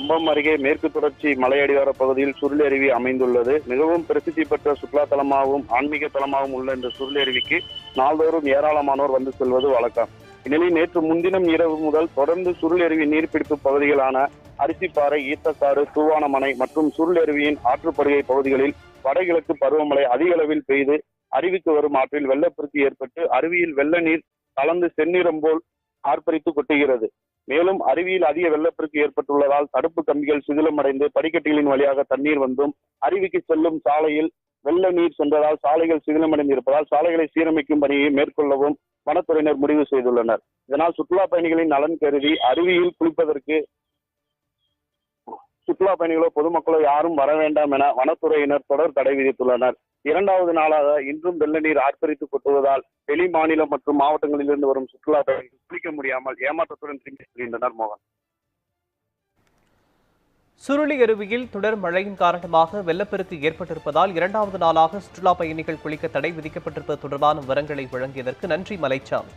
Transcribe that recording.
கம்பம் அருகே மேற்கு தொடர்ச்சி மலையடிவார பகுதியில் சுருளருவி அமைந்துள்ளது. மிகவும் பிரசித்தி பெற்ற சுற்றுலா தலமாகவும் ஆன்மீக தலமாகவும் உள்ள இந்த சுருளருவிக்கு நாள்தோறும் ஏராளமானோர் வந்து செல்வது வழக்கம். இந்நிலையில் நேற்று முன்தினம் இரவு முதல் தொடர்ந்து சுருளருவி நீர்பிடிப்பு பகுதிகளான அரிசிப்பாறை ஈத்தக்காடு தூவானமனை மற்றும் சுருளருவியின் ஆற்றுப்படுகை பகுதிகளில் வடகிழக்கு பருவமழை அதிக அளவில் பெய்து அருவிக்கு வரும் ஆற்றில் வெள்ளப்பெருக்கு ஏற்பட்டு அருவியில் வெள்ள நீர் கலந்து செந்நிறம் போல் ஆர்ப்பரித்து கொட்டுகிறது. மேலும் அருவியில் அதிக வெள்ளப்பெருக்கு ஏற்பட்டுள்ளதால் தடுப்பு கம்பிகள் சிதிலமடைந்து படிக்கட்டுகளின் வழியாக தண்ணீர் வந்தும் அருவிக்கு செல்லும் சாலையில் வெள்ள நீர் சென்றதால் சாலைகள் சிதிலமடைந்து இருப்பதால் சாலைகளை சீரமைக்கும் பணியை மேற்கொள்ளவும் வனத்துறையினர் முடிவு செய்துள்ளனர். இதனால் சுற்றுலா பயணிகளின் நலன் கருதி அருவியில் குளிப்பதற்கு சுற்றுலா பயணிகளோ பொதுமக்களோ யாரும் வர வேண்டாம் என வனத்துறையினர் தொடர் தடை விதித்துள்ளனர். இரண்டாவது நாளாக இன்றும் வெள்ள நீர் ஆர்ப்பரித்து கொட்டுவதால் வெளி மாநிலம் மற்றும் மாவட்டங்களிலிருந்து வரும் சுற்றுலா பயணிகள் குளிக்க முடியாமல் ஏமாற்றத்துடன் திரும்பி செல்கின்றனர் மோகன். சுருளி அருவியில் தொடர் மழையின் காரணமாக வெள்ளப்பெருக்கு ஏற்பட்டிருப்பதால் இரண்டாவது நாளாக சுற்றுலா பயணிகள் குளிக்க தடை விதிக்கப்பட்டிருப்பது தொடர்பான விவரங்களை வழங்கியதற்கு நன்றி மலைச்சாமி